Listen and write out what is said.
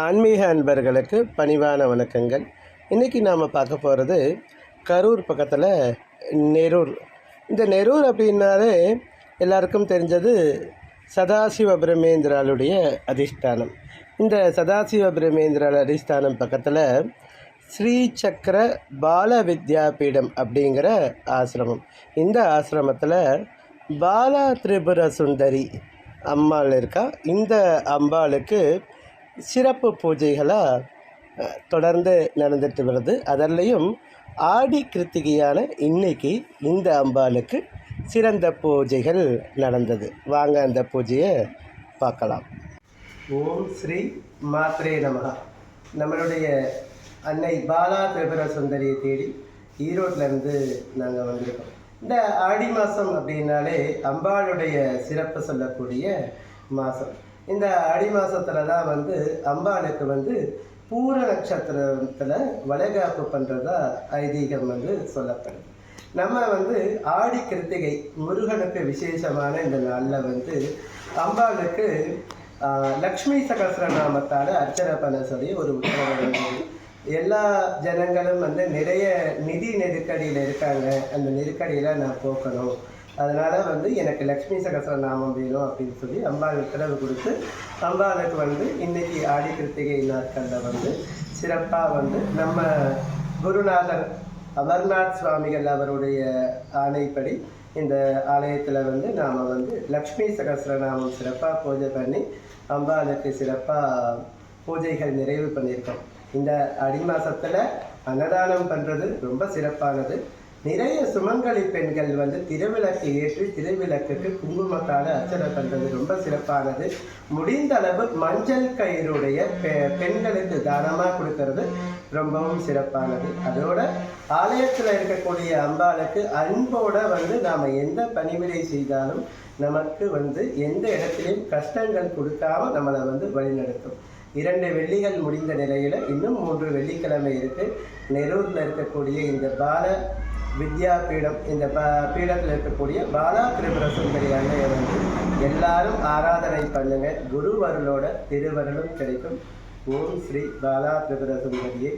ஆன்மீக அன்பர்களுக்கு பணிவான வணக்கங்கள். இன்றைக்கி நாம் பார்க்க போகிறது கரூர் பக்கத்தில் நெரூர். இந்த நெரூர் அப்படின்னாலே எல்லாருக்கும் தெரிஞ்சது சதாசிவ பிரமேந்திராளுடைய அதிஷ்டானம். இந்த சதாசிவ பிரமேந்திரால் அதிஷ்டானம் பக்கத்தில் ஸ்ரீ சக்கர பால வித்யாபீடம் அப்படிங்கிற ஆசிரமம். இந்த ஆசிரமத்தில் பாலா திரிபுர சுந்தரி அம்மாள் இருக்கா. இந்த அம்பாளுக்கு சிறப்பு பூஜைகளாக தொடர்ந்து நடந்துட்டு வருது. அதர்லேயும் ஆடி கிருத்திகையான இன்னைக்கு இந்த அம்பாளுக்கு சிறந்த பூஜைகள் நடந்தது. வாங்க அந்த பூஜையை பார்க்கலாம். ஓம் ஸ்ரீ மாத்ரே நமகா நம்மளுடைய அன்னை பாலா திரிபுர சுந்தரியை தேடி ஈரோட்டிலேருந்து நாங்கள் வந்திருக்கோம். இந்த ஆடி மாதம் அப்படின்னாலே அம்பாளுடைய சிறப்பு சொல்லக்கூடிய மாதம் இந்த ஆடி மாதத்துல தான் வந்து அம்பானுக்கு வந்து பூர நட்சத்திரத்தில் வளைகாப்பு பண்ணுறதா ஐதீகம் வந்து சொல்லப்படுது. நம்ம வந்து ஆடி கிருத்திகை முருகனுக்கு விசேஷமான இந்த நாளில் வந்து அம்பாளுக்கு லக்ஷ்மி லக்ஷ்மி சகசிரநாமத்தால் அர்ச்சனை பண்ண சொல்லி ஒரு உத்தரவு எல்லா ஜனங்களும் வந்து நிறைய நிதி நெருக்கடியில் இருக்காங்க. அந்த நெருக்கடியில் நான் போக்கணும். அதனால் வந்து எனக்கு லக்ஷ்மி சகசிரநாமம் வேணும் அப்படின்னு சொல்லி அம்பாள் உத்தரவு கொடுத்து அம்பாளுக்கு வந்து இன்னைக்கு ஆடி கிருத்திகை நாட்களில் வந்து சிறப்பாக வந்து நம்ம குருநாதர் அமர்நாத் சுவாமிகள் அவருடைய ஆணைப்படி இந்த ஆலயத்தில் வந்து நாம் வந்து லக்ஷ்மி சகசிரநாமம் சிறப்பாக பூஜை பண்ணி அம்பாளுக்கு சிறப்பாக பூஜைகள் நிறைவு பண்ணியிருக்கோம். இந்த அடி மாதத்தில் அன்னதானம் பண்ணுறது ரொம்ப சிறப்பானது. நிறைய சுமங்கலி பெண்கள் வந்து திருவிளக்கு ஏற்றி திருவிளக்குக்கு குங்குமத்தால் அர்ச்சனை பண்ணுறது ரொம்ப சிறப்பானது. முடிந்த அளவு மஞ்சள் கயிறுடைய பெ பெண்களுக்கு தானமாக கொடுக்கறது ரொம்பவும் சிறப்பானது. அதோட ஆலயத்தில் இருக்கக்கூடிய அம்பாளுக்கு அன்போட வந்து நாம் எந்த பணிவிடை செய்தாலும் நமக்கு வந்து எந்த இடத்துலையும் கஷ்டங்கள் கொடுக்காம நம்மளை வந்து வழிநடத்தும். இரண்டு வெள்ளிகள் முடிந்த நிலையில் இன்னும் மூன்று வெள்ளிக்கிழமை இருக்கு. நெரூரில் இருக்கக்கூடிய இந்த பால வித்யா பீடம் இந்த ப பீடத்தில் இருக்கக்கூடிய பாலா திரிபுர சுந்தரி அன்னையை வந்து எல்லாரும் ஆராதனை பண்ணுங்க. குருவருளோட திருவருளும் கிடைக்கும். ஓம் ஸ்ரீ பாலா திரிபுர சுந்தரியை